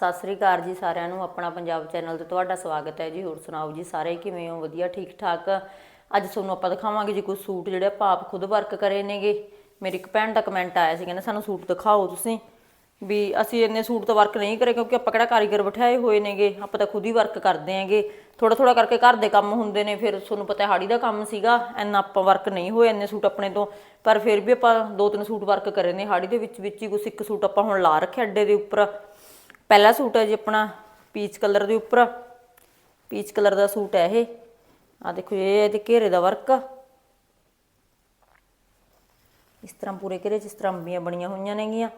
ਸਤਿ ਸ੍ਰੀ ਅਕਾਲ ਜੀ ਸਾਰਿਆਂ ਨੂੰ, ਆਪਣਾ ਪੰਜਾਬ ਚੈਨਲ ਤੇ ਤੁਹਾਡਾ ਸਵਾਗਤ ਹੈ ਜੀ। ਹੋਰ ਸੁਣਾਓ ਜੀ, ਸਾਰੇ ਕਿਵੇਂ ਹੋ? ਵਧੀਆ ਠੀਕ ਠਾਕ ਅੱਜ ਤੁਹਾਨੂੰ ਆਪਾਂ ਦਿਖਾਵਾਂਗੇ ਜੀ ਕੁਝ ਸੂਟ ਜਿਹੜੇ ਆਪਾਂ ਆਪ ਖੁਦ ਵਰਕ ਕਰੇ ਨੇਗੇ। ਮੇਰੀ ਇੱਕ ਭੈਣ ਦਾ ਕਮੈਂਟ ਆਇਆ ਸੀ, ਕਹਿੰਦੇ ਸਾਨੂੰ ਸੂਟ ਦਿਖਾਓ ਤੁਸੀਂ। ਵੀ ਅਸੀਂ ਇੰਨੇ ਸੂਟ ਤਾਂ ਵਰਕ ਨਹੀਂ ਕਰੇ ਕਿਉਂਕਿ ਆਪਾਂ ਕਿਹੜਾ ਕਾਰੀਗਰ ਬਿਠਾਏ ਹੋਏ ਨੇਗੇ? ਆਪਾਂ ਤਾਂ ਖੁਦ ਹੀ ਵਰਕ ਕਰਦੇ ਆਂਗੇ ਥੋੜਾ ਥੋੜਾ ਕਰਕੇ ਘਰ ਦੇ ਕੰਮ ਹੁੰਦੇ ਨੇ, ਫਿਰ ਤੁਹਾਨੂੰ ਪਤਾ ਹਾੜੀ ਦਾ ਕੰਮ ਸੀਗਾ, ਇੰਨਾ ਆਪਾਂ ਵਰਕ ਨਹੀਂ ਹੋਏ ਇੰਨੇ ਸੂਟ ਆਪਣੇ ਤੋਂ। ਪਰ ਫਿਰ ਵੀ ਆਪਾਂ ਦੋ ਤਿੰਨ ਸੂਟ ਵਰਕ ਕਰੇ ਨੇ, ਹਾੜੀ ਦੇ ਵਿੱਚ ਵਿੱਚ ਹੀ ਕੁਛ ਇੱਕ ਸੂਟ ਆਪਾਂ ਹੁਣ ਲਾ ਰੱਖਿਆ ਅੱਡੇ ਦੇ ਉੱਪਰ। ਪਹਿਲਾ ਸੂਟ ਹੈ ਜੀ ਆਪਣਾ ਪੀਚ ਕਲਰ ਦੇ ਉੱਪਰ। ਪੀਚ ਕਲਰ ਦਾ ਸੂਟ ਹੈ ਇਹ। ਆ ਦੇਖੋ ਇਹ ਇਹਦੇ ਘੇਰੇ ਦਾ ਵਰਕ ਇਸ ਤਰ੍ਹਾਂ ਪੂਰੇ ਘੇਰੇ 'ਚ, ਇਸ ਤਰ੍ਹਾਂ ਅੰਬੀਆਂ ਬਣੀਆਂ ਹੋਈਆਂ ਨੇਗੀਆਂ।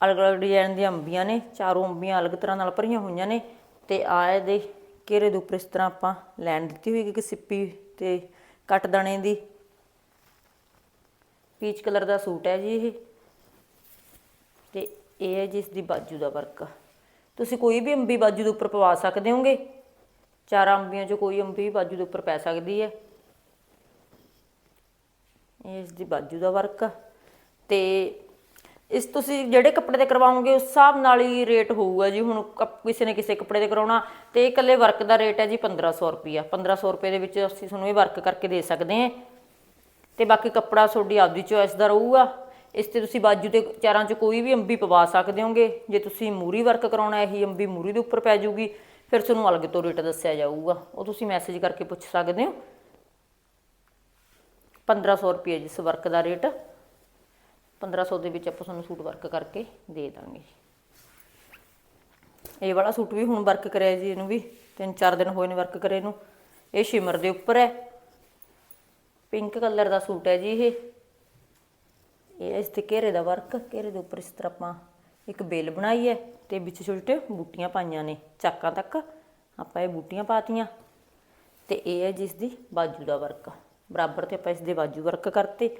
ਅਲੱਗ-ਅਲੱਗ ਡਿਜ਼ਾਈਨ ਦੀਆਂ ਅੰਬੀਆਂ ਨੇ, ਚਾਰੋਂ ਅੰਬੀਆਂ ਅਲੱਗ ਤਰ੍ਹਾਂ ਨਾਲ ਭਰੀਆਂ ਹੋਈਆਂ ਨੇ। ਤੇ ਆ ਇਹਦੇ ਘੇਰੇ ਦੇ ਉੱਪਰ ਇਸ ਤਰ੍ਹਾਂ ਆਪਾਂ ਲੈਣ ਦਿੱਤੀ ਹੋਈ ਕਿ ਸਿੱਪੀ ਤੇ ਕੱਟ ਦਾਣੇ ਦੀ। ਪੀਚ ਕਲਰ ਦਾ ਸੂਟ ਹੈ ਜੀ ਇਹ। ਤੇ ਇਹ ਹੈ ਜਿਸ ਦੀ ਬਾਜੂ ਦਾ ਵਰਕ ਤੁਸੀਂ ਕੋਈ ਵੀ ਅੰਬੀ ਬਾਜੂ ਦੇ ਉੱਪਰ ਪਵਾ ਸਕਦੇ ਹੋਗੇ? ਚਾਰ ਅੰਬੀਆਂ ਚੋਂ ਕੋਈ ਅੰਬੀ ਬਾਜੂ ਦੇ ਉੱਪਰ ਪੈ ਸਕਦੀ ਹੈ। ਇਸ ਦੀ ਬਾਜੂ ਦਾ ਵਰਕ ਤੇ ਇਸ ਤੁਸੀਂ ਜਿਹੜੇ ਕੱਪੜੇ ਤੇ ਕਰਵਾਓਗੇ, ਉਸ ਹਿਸਾਬ ਨਾਲ ਹੀ ਰੇਟ ਹੋਊਗਾ ਜੀ। ਹੁਣ ਕੱਪ- ਕਿਸੇ ਨੇ ਕਿਸੇ ਕੱਪੜੇ ਤੇ ਕਰਾਉਣਾ, ਤੇ ਇਹ ਇਕੱਲੇ ਵਰਕ ਦਾ ਰੇਟ ਹੈ ਜੀ 1500 ਰੁਪਿਆ 1500 ਰੁਪਏ ਦੇ ਵਿੱਚ ਅਸੀਂ ਤੁਹਾਨੂੰ ਇਹ ਵਰਕ ਕਰਕੇ ਦੇ ਸਕਦੇ ਹਾਂ। ਤੇ ਬਾਕੀ ਕੱਪੜਾ ਤੁਹਾਡੀ ਆਪਦੀ ਚੋਇਸ ਦਾ ਰਹੂਗਾ। ਇਸ ਤੇ ਤੁਸੀਂ ਬਾਜੂ ਤੇ ਚਾਰਾਂ ਚ ਕੋਈ ਵੀ ਅੰਬੀ ਪਵਾ ਸਕਦੇ ਹੋਗੇ। ਜੇ ਤੁਸੀਂ ਮੂਰੀ ਵਰਕ ਕਰਾਉਣਾ, ਇਹੀ ਅੰਬੀ ਮੂਰੀ ਦੇ ਉੱਪਰ ਪੈ ਜਾਊਗੀ ਫਿਰ ਤੁਹਾਨੂੰ ਅਲੱਗ ਤੋਂ ਰੇਟ ਦੱਸਿਆ ਜਾਊਗਾ। ਉਹ ਤੁਸੀਂ ਮੈਸੇਜ ਕਰਕੇ ਪੁੱਛ ਸਕਦੇ ਹੋ। 1500 ਰੁਪਏ ਜਿਸ ਵਰਕ ਦਾ ਰੇਟ 1500 ਦੇ ਵਿੱਚ ਆਪਾਂ ਤੁਹਾਨੂੰ ਸੂਟ ਵਰਕ ਕਰਕੇ ਦੇ ਦਾਂਗੇ ਜੀ। ਇਹ ਵਾਲਾ ਸੂਟ ਵੀ ਹੁਣ ਵਰਕ ਕਰਿਆ ਜੀ ਇਹਨੂੰ ਵੀ, ਤਿੰਨ ਚਾਰ ਦਿਨ ਹੋਏ ਨੇ ਵਰਕ ਕਰੇ ਨੂੰ। ਇਹ ਸ਼ਿਮਰ ਦੇ ਉੱਪਰ ਹੈ। ਪਿੰਕ ਕਲਰ ਦਾ ਸੂਟ ਹੈ ਜੀ ਇਹ। ਇਹ ਇਸ ਤੇ ਘੇਰੇ ਦਾ ਵਰਕ, ਘੇਰੇ ਦੇ ਉੱਪਰ ਇਸ ਤਰ੍ਹਾਂ ਆਪਾਂ ਇੱਕ ਬੇਲ ਬਣਾਈ ਹੈ ਤੇ ਵਿੱਚ ਛੋਟੇ ਬੂਟੀਆਂ ਪਾਈਆਂ ਨੇ, ਚਾਕਾਂ ਤੱਕ ਆਪਾਂ ਇਹ ਬੂਟੀਆਂ ਪਾਤੀਆਂ ਤੇ ਇਹ ਹੈ ਜਿਸ ਦੀ ਬਾਜੂ ਦਾ ਵਰਕ। ਬਰਾਬਰ ਤੇ ਆਪਾਂ ਇਸ ਦੇ ਬਾਜੂ ਵਰਕ ਕਰਤੇ,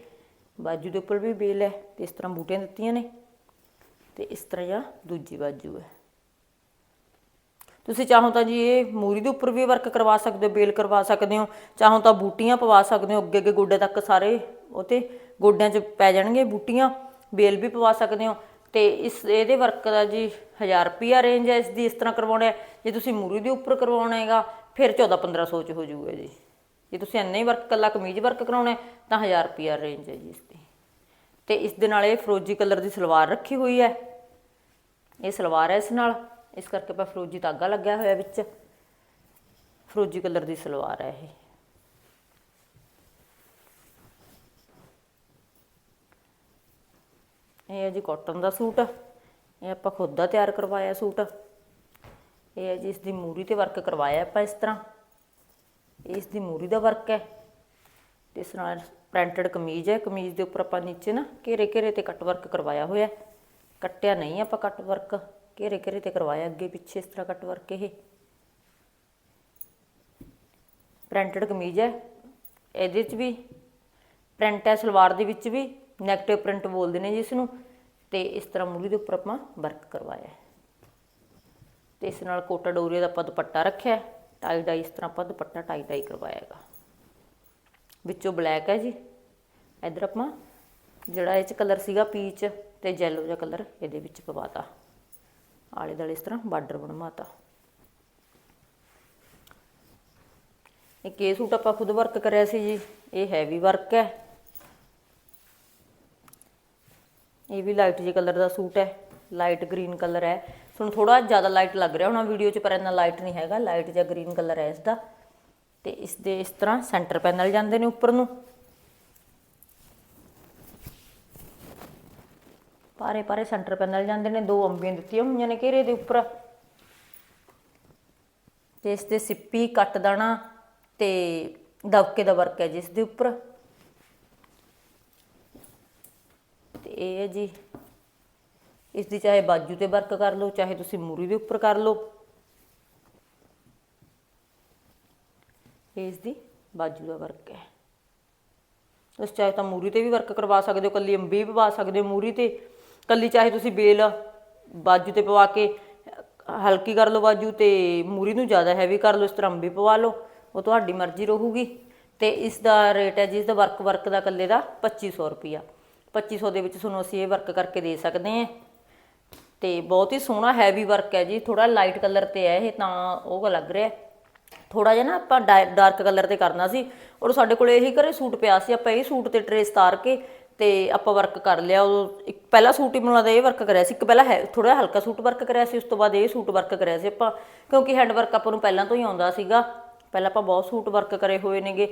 ਬਾਜੂ ਦੇ ਉੱਪਰ ਵੀ ਬੇਲ ਹੈ ਤੇ ਇਸ ਤਰ੍ਹਾਂ ਬੂਟੀਆਂ ਦਿੱਤੀਆਂ ਨੇ ਤੇ ਇਸ ਤਰ੍ਹਾਂ ਜਾਂ ਦੂਜੀ ਬਾਜੂ ਹੈ। ਤੁਸੀਂ ਚਾਹੋ ਤਾਂ ਜੀ ਇਹ ਮੂਰੀ ਦੇ ਉੱਪਰ ਵੀ ਵਰਕ ਕਰਵਾ ਸਕਦੇ ਹੋ, ਬੇਲ ਕਰਵਾ ਸਕਦੇ ਹੋ, ਚਾਹੋ ਤਾਂ ਬੂਟੀਆਂ ਪਵਾ ਸਕਦੇ ਹੋ ਅੱਗੇ ਅੱਗੇ ਗੋਡੇ ਤੱਕ ਸਾਰੇ ਉਹ ਤੇ ਗੋਡਿਆਂ 'ਚ ਪੈ ਜਾਣਗੇ ਬੂਟੀਆਂ, ਬੇਲ ਵੀ ਪਵਾ ਸਕਦੇ ਹੋ। ਤੇ ਇਸ, ਇਹਦੇ ਵਰਕ ਦਾ ਜੀ 1000 ਰੁਪਿਆ ਰੇਂਜ ਹੈ, ਇਸ ਦੀ ਇਸ ਤਰ੍ਹਾਂ ਕਰਵਾਉਣਾ ਹੈ। ਜੇ ਤੁਸੀਂ ਮੂਰੀ ਦੇ ਉੱਪਰ ਕਰਵਾਉਣਾ ਹੈਗਾ, ਫਿਰ 14 1500 ਚ ਹੋ ਜਾਊਗਾ ਜੀ। ਜੇ ਤੁਸੀਂ ਇੰਨਾ ਹੀ ਵਰਕ ਕੱਲਾ ਕਮੀਜ਼ ਵਰਕ ਕਰਾਉਣਾ ਤਾਂ 1000 ਰੁਪਿਆ ਰੇਂਜ ਹੈ ਜੀ ਇਸ ਦੀ। ਤੇ ਇਸ ਦੇ ਨਾਲ ਇਹ ਫਰੋਜੀ ਕਲਰ ਦੀ ਸਲਵਾਰ ਰੱਖੀ ਹੋਈ ਹੈ। ਇਹ ਸਲਵਾਰ ਹੈ ਇਸ ਨਾਲ। ਇਸ ਕਰਕੇ ਆਪਾਂ ਫਰੋਜੀ ਧਾਗਾ ਲੱਗਿਆ ਹੋਇਆ ਵਿੱਚ। ਫਰੋਜੀ ਕਲਰ ਦੀ ਸਲਵਾਰ ਹੈ ਇਹ। ਇਹ ਹੈ ਜੀ ਕਾਟਨ ਦਾ ਸੂਟ। ਇਹ ਆਪਾਂ ਖੁਦ ਦਾ ਤਿਆਰ ਕਰਵਾਇਆ ਸੂਟ। ਇਹ ਹੈ ਜੀ ਇਸ ਦੀ ਮੂਰੀ ਤੇ ਵਰਕ ਕਰਵਾਇਆ ਆਪਾਂ ਇਸ ਤਰ੍ਹਾਂ। ਇਹ ਇਸ ਦੀ ਮੂਰੀ ਦਾ ਵਰਕ ਹੈ। ਤੇ ਇਸ ਨਾਲ ਪ੍ਰਿੰਟਡ ਕਮੀਜ਼ ਹੈ। ਕਮੀਜ਼ ਦੇ ਉੱਪਰ ਆਪਾਂ ਨੀਚੇ ਨਾ ਘੇਰੇ ਘੇਰੇ ਤੇ ਕੱਟ ਵਰਕ ਕਰਵਾਇਆ ਹੋਇਆ ਕੱਟਿਆ ਨਹੀਂ ਆਪਾਂ ਕੱਟ ਵਰਕ ਘੇਰੇ ਘੇਰੇ ਤੇ ਕਰਵਾਇਆ ਅੱਗੇ ਪਿੱਛੇ ਇਸ ਤਰ੍ਹਾਂ ਕੱਟ ਵਰਕ ਇਹ। ਪ੍ਰਿੰਟਡ ਕਮੀਜ਼ ਹੈ। ਇਹਦੇ 'ਚ ਵੀ ਪ੍ਰਿੰਟ ਹੈ, ਸਲਵਾਰ ਦੇ ਵਿੱਚ ਵੀ। ਨੈਗੇਟਿਵ ਪ੍ਰਿੰਟ ਬੋਲਦੇ ਨੇ ਜਿਸ ਨੂੰ ਤੇ ਇਸ ਤਰ੍ਹਾਂ ਮੂਲੀ ਦੇ ਉੱਪਰ ਆਪਾਂ ਵਰਕ ਕਰਵਾਇਆ ਹੈ। ਤੇ ਇਸ ਨਾਲ ਕੋਟਾ ਡੋਰੀਆ ਦਾ ਆਪਾਂ ਦੁਪੱਟਾ ਰੱਖਿਆ ਹੈ। ਟਾਈ ਡਾਈ ਇਸ ਤਰ੍ਹਾਂ ਆਪਾਂ ਦੁਪੱਟਾ ਟਾਈ ਡਾਈ ਕਰਵਾਇਆ ਹੈਗਾ ਵਿੱਚੋਂ ਬਲੈਕ ਹੈ ਜੀ। ਇਧਰ ਆਪਾਂ ਜਿਹੜਾ ਇਹ ਚ ਕਲਰ ਸੀਗਾ ਪੀਚ ਤੇ ਜੈਲੋ ਜਿਹਾ ਕਲਰ ਇਹਦੇ ਵਿੱਚ ਪਵਾਤਾ। ਆਲੇ ਦੁਆਲੇ ਇਸ ਤਰ੍ਹਾਂ ਬਾਰਡਰ ਬਣਵਾਤਾ। ਇੱਕ ਇਹ ਸੂਟ ਆਪਾਂ ਖੁਦ ਵਰਕ ਕਰਿਆ ਸੀ ਜੀ, ਇਹ ਹੈਵੀ ਵਰਕ ਹੈ। ਇਹ ਵੀ ਲਾਈਟ ਜਿਹੇ ਕਲਰ ਦਾ ਸੂਟ ਹੈ ਲਾਈਟ ਗ੍ਰੀਨ ਕਲਰ ਹੈ। ਤੁਹਾਨੂੰ ਥੋੜਾ ਜ਼ਿਆਦਾ ਲਾਈਟ ਲੱਗ ਰਿਹਾ ਹੋਣਾ ਵੀਡੀਓ 'ਚ, ਪਰ ਇੰਨਾ ਲਾਈਟ ਨਹੀਂ ਹੈਗਾ ਲਾਈਟ ਜਾਂ ਗ੍ਰੀਨ ਕਲਰ ਹੈ ਇਸ ਦਾ ਤੇ ਇਸ ਦੇ ਇਸ ਤਰ੍ਹਾਂ ਸੈਂਟਰ ਪੈਨਲ ਜਾਂਦੇ ਨੇ ਉੱਪਰ ਨੂੰ। ਪਾਰੇ ਪਾਰੇ ਸੈਂਟਰ ਪੈਨਲ ਜਾਂਦੇ ਨੇ, ਦੋ ਅੰਬੀਆਂ ਦਿੱਤੀਆਂ ਹੋਈਆਂ ਨੇ ਘੇਰੇ ਦੇ ਉੱਪਰ। ਤੇ ਇਸ ਦੇ ਸਿੱਪੀ, ਕੱਟ ਦਾਣਾ ਤੇ ਦਬਕੇ ਦਾ ਵਰਕ ਹੈ ਜਿਸ ਦੇ ਉੱਪਰ। ਇਹ ਹੈ ਜੀ। ਇਸ ਦੀ ਚਾਹੇ ਬਾਜੂ ਤੇ ਵਰਕ ਕਰ ਲਓ, ਚਾਹੇ ਤੁਸੀਂ ਮੂਰੀ ਦੇ ਉੱਪਰ ਕਰ ਲਓ। ਇਸ ਦੀ ਬਾਜੂ ਦਾ ਵਰਕ ਹੈ। ਤੁਸੀਂ ਚਾਹੇ ਤਾਂ ਮੂਰੀ ਤੇ ਵੀ ਵਰਕ ਕਰਵਾ ਸਕਦੇ ਹੋ, ਕੱਲੀ ਅੰਬੀ ਵੀ ਪਵਾ ਸਕਦੇ ਹੋ ਮੂਰੀ ਤੇ। ਕੱਲੀ ਚਾਹੇ ਤੁਸੀਂ ਬੇਲ ਬਾਜੂ ਤੇ ਪਵਾ ਕੇ ਹਲਕੀ ਕਰ ਲਓ ਬਾਜੂ ਤੇ, ਮੂਰੀ ਨੂੰ ਜ਼ਿਆਦਾ ਹੈਵੀ ਕਰ ਲਓ, ਇਸ ਤਰ੍ਹਾਂ ਅੰਬੀ ਪਵਾ ਲਓ। ਉਹ ਤੁਹਾਡੀ ਮਰਜ਼ੀ ਰਹੂਗੀ। ਤੇ ਇਸ ਦਾ ਰੇਟ ਹੈ ਜਿਸ ਦਾ ਵਰਕ ਵਰਕ ਦਾ ਕੱਲੇ ਦਾ 2500 ਰੁਪਿਆ 2500 ਦੇ ਵਿੱਚ ਤੁਹਾਨੂੰ ਅਸੀਂ ਇਹ ਵਰਕ ਕਰਕੇ ਦੇ ਸਕਦੇ ਹਾਂ। ਤੇ ਬਹੁਤ ਹੀ ਸੋਹਣਾ ਹੈਵੀ ਵਰਕ ਹੈ ਜੀ ਥੋੜਾ ਲਾਈਟ ਕਲਰ ਤੇ ਹੈ ਇਹ, ਤਾਂ ਉਹ ਲੱਗ ਰਿਹਾ। ਥੋੜਾ ਜਿਹਾ ਨਾ ਆਪਾਂ ਡਾਰਕ ਕਲਰ ਤੇ ਕਰਨਾ ਸੀ, ਔਰ ਸਾਡੇ ਕੋਲ ਇਹੀ ਘਰੇ ਸੂਟ ਪਿਆ ਸੀ, ਆਪਾਂ ਇਹ ਸੂਟ ਤੇ ਟਰੇਸ ਤਾਰ ਕੇ ਤੇ ਆਪਾਂ ਵਰਕ ਕਰ ਲਿਆ। ਉਹ ਇੱਕ ਪਹਿਲਾ ਸੂਟ ਹੀ ਮਿਲਦਾ ਇਹ ਵਰਕ ਕਰਿਆ ਸੀ, ਇੱਕ ਪਹਿਲਾਂ ਹੈ ਥੋੜਾ ਹਲਕਾ ਸੂਟ ਵਰਕ ਕਰਿਆ ਸੀ, ਉਸ ਤੋਂ ਬਾਅਦ ਇਹ ਸੂਟ ਵਰਕ ਕਰਿਆ ਸੀ ਆਪਾਂ, ਕਿਉਂਕਿ ਹੈਂਡ ਵਰਕ ਆਪਾਂ ਨੂੰ ਪਹਿਲਾਂ ਤੋਂ ਹੀ ਆਉਂਦਾ ਸੀਗਾ। ਪਹਿਲਾਂ ਆਪਾਂ ਬਹੁਤ ਸੂਟ ਵਰਕ ਕਰੇ ਹੋਏ ਨੇਗੇ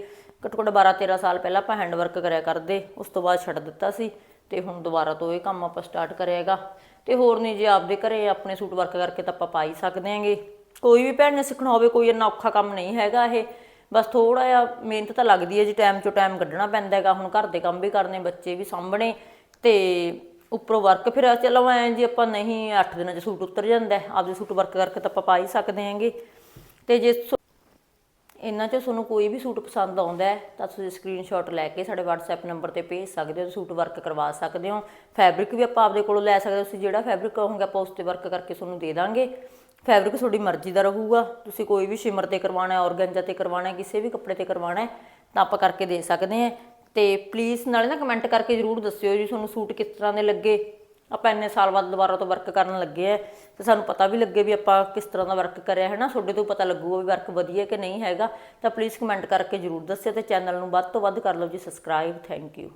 ਘੱਟੋ ਘੱਟ 12 13 ਸਾਲ ਪਹਿਲਾਂ ਆਪਾਂ ਹੈਂਡ ਵਰਕ ਕਰਿਆ ਕਰਦੇ, ਉਸ ਤੋਂ ਬਾਅਦ ਛੱਡ ਦਿੱਤਾ ਸੀ, ਤੇ ਹੁਣ ਦੁਬਾਰਾ ਤੋਂ ਇਹ ਕੰਮ ਆਪਾਂ ਸਟਾਰਟ ਕਰਿਆਗਾ ਤੇ ਹੋਰ ਨਹੀਂ, ਜੇ ਆਪਦੇ ਘਰੇ ਆਪਣੇ ਸੂਟ ਵਰਕ ਕਰਕੇ ਤਾਂ ਆਪਾਂ ਪਾ ਹੀ ਸਕਦੇ ਆਂਗੇ ਕੋਈ ਵੀ ਭੈਣ ਨੇ ਸਿੱਖਣਾ ਹੋਵੇ, ਕੋਈ ਇੰਨਾ ਔਖਾ ਕੰਮ ਨਹੀਂ ਹੈਗਾ ਇਹ। ਬਸ ਥੋੜਾ ਜਿਹਾ ਮਿਹਨਤ ਤਾਂ ਲੱਗਦੀ ਹੈ ਜੀ ਟਾਈਮ ਚੋਂ ਟਾਈਮ ਕੱਢਣਾ ਪੈਂਦਾ ਹੈਗਾ। ਹੁਣ ਘਰ ਦੇ ਕੰਮ ਵੀ ਕਰਨੇ, ਬੱਚੇ ਵੀ ਸਾਂਭਣੇ, ਤੇ ਉੱਪਰੋਂ ਵਰਕ ਫਿਰ ਚਲੋ ਐਂ ਜੀ, ਆਪਾਂ ਨਹੀਂ 8 ਦਿਨਾਂ 'ਚ ਸੂਟ ਉਤਰ ਜਾਂਦਾ ਆਪਦੇ ਸੂਟ ਵਰਕ ਕਰਕੇ ਤਾਂ ਆਪਾਂ ਪਾ ਹੀ ਸਕਦੇ ਹਾਂਗੇ। ਤੇ ਜੇ ਸੋ- ਇਹਨਾਂ 'ਚੋਂ ਤੁਹਾਨੂੰ ਕੋਈ ਵੀ ਸੂਟ ਪਸੰਦ ਆਉਂਦਾ ਹੈ, ਤਾਂ ਤੁਸੀਂ ਸਕਰੀਨਸ਼ਾਟ ਲੈ ਕੇ ਸਾਡੇ WhatsApp ਨੰਬਰ ਤੇ ਭੇਜ ਸਕਦੇ ਹੋ ਸੂਟ ਵਰਕ ਕਰਵਾ ਸਕਦੇ ਹੋ। ਫੈਬਰਿਕ ਵੀ ਆਪਾਂ ਆਪਦੇ ਕੋਲੋਂ ਲੈ ਸਕਦੇ ਹੋ, ਤੁਸੀਂ ਜਿਹੜਾ ਫੈਬਰਿਕ ਕਹੋਗੇ ਆਪਾਂ ਉਸ ਤੇ ਵਰਕ ਕਰਕੇ ਤੁਹਾਨੂੰ ਦੇ ਦਾਂਗੇ। ਫੈਬਰਿਕ ਤੁਹਾਡੀ ਮਰਜ਼ੀ ਦਾ ਰਹੂਗਾ, ਤੁਸੀਂ ਕੋਈ ਵੀ ਸ਼ਿਮਰ ਤੇ ਕਰਵਾਉਣਾ ਹੈ, ਔਰਗੈਂਜਾ ਤੇ ਕਰਵਾਉਣਾ ਹੈ, ਕਿਸੇ ਵੀ ਕੱਪੜੇ ਤੇ ਕਰਵਾਉਣਾ ਹੈ, ਤਾਂ ਆਪਾਂ ਕਰਕੇ ਦੇ ਸਕਦੇ ਹਾਂ। ਤੇ ਪਲੀਜ਼ ਨਾਲੇ ਨਾ ਕਮੈਂਟ ਕਰਕੇ ਜਰੂਰ ਦੱਸਿਓ ਜੀ, ਤੁਹਾਨੂੰ ਸੂਟ ਕਿਸ ਤਰ੍ਹਾਂ ਦੇ ਲੱਗੇ। ਆਪਾਂ ਇੰਨੇ ਸਾਲ ਬਾਅਦ ਦੁਬਾਰਾ ਤੋਂ ਵਰਕ ਕਰਨ ਲੱਗੇ ਆ, ਤੇ ਸਾਨੂੰ ਪਤਾ ਵੀ ਲੱਗੇ ਵੀ ਆਪਾਂ ਕਿਸ ਤਰ੍ਹਾਂ ਦਾ ਵਰਕ ਕਰਿਆ ਹੈ ਨਾ ਤੁਹਾਡੇ ਤੋਂ ਪਤਾ ਲੱਗੂਗਾ ਵੀ ਵਰਕ ਵਧੀਆ ਕਿ ਨਹੀਂ ਹੈਗਾ, ਤਾਂ ਪਲੀਜ਼ ਕਮੈਂਟ ਕਰਕੇ ਜਰੂਰ ਦੱਸਿਓ ਤੇ ਚੈਨਲ ਨੂੰ ਵੱਧ ਤੋਂ ਵੱਧ ਕਰ ਲਓ ਜੀ ਸਬਸਕ੍ਰਾਈਬ ਥੈਂਕ ਯੂ